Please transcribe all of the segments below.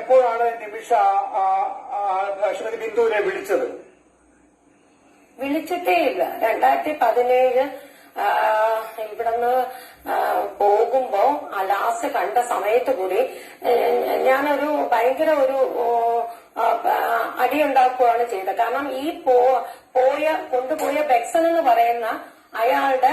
എപ്പോഴാണ് നിമിഷ ശ്രീമതി ബിന്ദുവിനെ വിളിച്ചത്? വിളിച്ചിട്ടേ ഇല്ല. രണ്ടായിരത്തി പതിനേഴ് ഇവിടുന്ന് പോകുമ്പോ ആ ലാസ്റ്റ് കണ്ട സമയത്ത് കൂടി ഞാനൊരു ഭയങ്കര ഒരു അടിയുണ്ടാക്കുകയാണ് ചെയ്തത്. കാരണം ഈ പോയ കൊണ്ടുപോയ ബെക്സൺ എന്ന് പറയുന്ന അയാളുടെ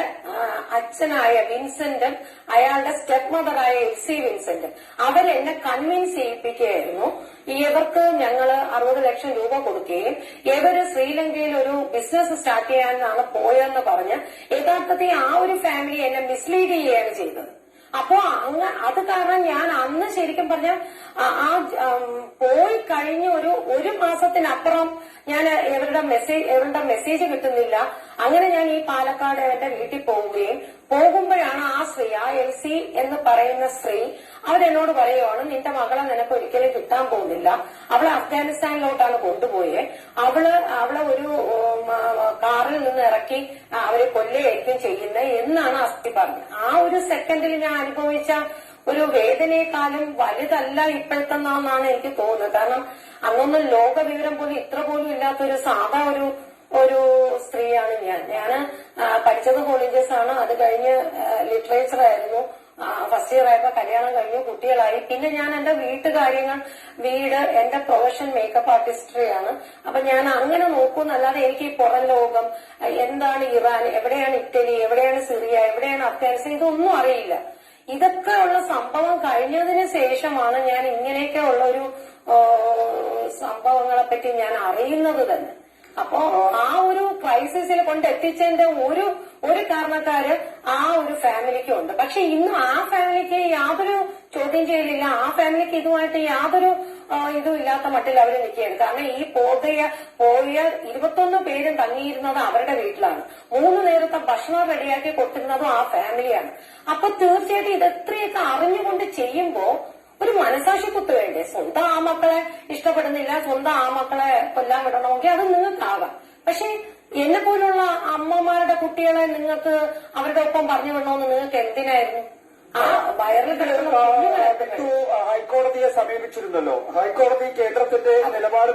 അച്ഛനായ വിൻസെന്റും അയാളുടെ സ്റ്റെപ്പ് മദറായ എൽസി വിൻസെന്റും. അവരെന്നെ കൺവിൻസ് ചെയ്യിപ്പിക്കുകയായിരുന്നു. ഇവർക്ക് ഞങ്ങൾ അറുപത് ലക്ഷം രൂപ കൊടുക്കുകയും ഇവർ ശ്രീലങ്കയിൽ ഒരു ബിസിനസ് സ്റ്റാർട്ട് ചെയ്യാനാണ് പോയതെന്ന് പറഞ്ഞ് യഥാർത്ഥത്തിൽ ആ ഒരു ഫാമിലി എന്നെ മിസ്ലീഡ് ചെയ്യുകയാണ് ചെയ്തത്. അപ്പോ അങ്ങ് അത് കാരണം ഞാൻ ശരിക്കും പറഞ്ഞാൽ ആ പോയി കഴിഞ്ഞ ഒരു ഒരു മാസത്തിനപ്പുറം ഞാൻ ഇവരുടെ മെസ്സേജ് ഇവരുടെ മെസ്സേജ് കിട്ടുന്നില്ല. അങ്ങനെ ഞാൻ ഈ പാലക്കാട് എന്റെ വീട്ടിൽ പോവുകയും പോകുമ്പോഴാണ് ആ സ്ത്രീ ആ എൽ സി എന്ന് പറയുന്ന സ്ത്രീ അവരെന്നോട് പറയുവാണ് നിന്റെ മകളെ നിനക്ക് ഒരിക്കലും കിട്ടാൻ പോകുന്നില്ല. അവളെ അഫ്ഗാനിസ്ഥാനിലോട്ടാണ് കൊണ്ടുപോയത് അവൾ അവളെ ഒരു കാറിൽ നിന്ന് ഇറക്കി അവരെ കൊല്ലുകയായിരിക്കും ചെയ്യുന്നത് എന്നാണ് അസ്ഥി പറഞ്ഞത്. ആ ഒരു സെക്കൻഡിൽ ഞാൻ അനുഭവിച്ച ഒരു വേദനയെക്കാളും വലുതല്ല ഇപ്പോഴത്തെന്നാണ് എനിക്ക് തോന്നുന്നത്. കാരണം അന്നൊന്നും ലോകവിവരം പോലും ഇത്ര പോലും ഇല്ലാത്ത ഒരു സാധാ ഒരു ഒരു സ്ത്രീയാണ് ഞാൻ. ഞാൻ പഠിച്ചത് കോളേജസ് ആണ്. അത് കഴിഞ്ഞ് ലിറ്ററേച്ചർ ആയിരുന്നു. ഫസ്റ്റ് ഇയർ ആയപ്പോ കല്യാണം കഴിഞ്ഞു കുട്ടികളായി. പിന്നെ ഞാൻ എന്റെ വീട്ടുകാര്യങ്ങൾ വീട് എന്റെ പ്രൊഫഷൻ മേക്കപ്പ് ആർട്ടിസ്റ്ററിയാണ് അപ്പൊ ഞാൻ അങ്ങനെ നോക്കുന്നല്ലാതെ എനിക്ക് ഈ പുറം ലോകം എന്താണ് ഇറാൻ എവിടെയാണ് ഇറ്റലി എവിടെയാണ് സിറിയ എവിടെയാണ് അഫ്ഗാനിസ്ഥാൻ ഇതൊന്നും അറിയില്ല. ഇതൊക്കെ ഉള്ള സംഭവം കഴിഞ്ഞതിന് ശേഷമാണ് ഞാൻ ഇങ്ങനെയൊക്കെ ഉള്ള ഒരു സംഭവങ്ങളെ പറ്റി ഞാൻ അറിയുന്നത് തന്നെ. അപ്പോ ആ ഒരു ക്രൈസിസിൽ കൊണ്ട് എത്തിച്ചതിന്റെ ഒരു ഒരു കാരണക്കാര് ആ ഒരു ഫാമിലിക്ക് ഉണ്ട്. പക്ഷെ ഇന്നും ആ ഫാമിലിക്ക് യാതൊരു ചോദ്യം ചെയ്യലില്ല. ആ ഫാമിലിക്ക് ഇതുമായിട്ട് യാതൊരു ഇതും ഇല്ലാത്ത മട്ടിൽ അവർ നിൽക്കുകയാണ്. കാരണം ഈ പോകയ പോയ ഇരുപത്തൊന്ന് പേരും തങ്ങിയിരുന്നത് അവരുടെ വീട്ടിലാണ്. മൂന്ന് നേരത്തെ ഭക്ഷണം റെഡിയാക്കി കൊടുത്തിരുന്നതും ആ ഫാമിലിയാണ് അപ്പൊ തീർച്ചയായിട്ടും ഇത് എത്രയൊക്കെ അറിഞ്ഞുകൊണ്ട് ചെയ്യുമ്പോ ഒരു മനസാക്ഷി കുത്ത് വേണ്ടേ സ്വന്തം ആ മക്കളെ ഇഷ്ടപ്പെടുന്നില്ല സ്വന്തം ആ മക്കളെ കൊല്ലാൻ വിടണമെങ്കിൽ അത് നിങ്ങൾക്കാകാം. പക്ഷെ എന്നെ പോലുള്ള അമ്മമാരുടെ കുട്ടികളെ നിങ്ങൾക്ക് അവരുടെ ഒപ്പം പറഞ്ഞു വിടണമെന്ന് നിങ്ങൾക്ക് എന്തിനായിരുന്നു? ആ വയറിൽ ഹൈക്കോടതിയെ സമീപിച്ചിരുന്നല്ലോ. ഹൈക്കോടതി കേന്ദ്രത്തിന്റെ നിലപാട്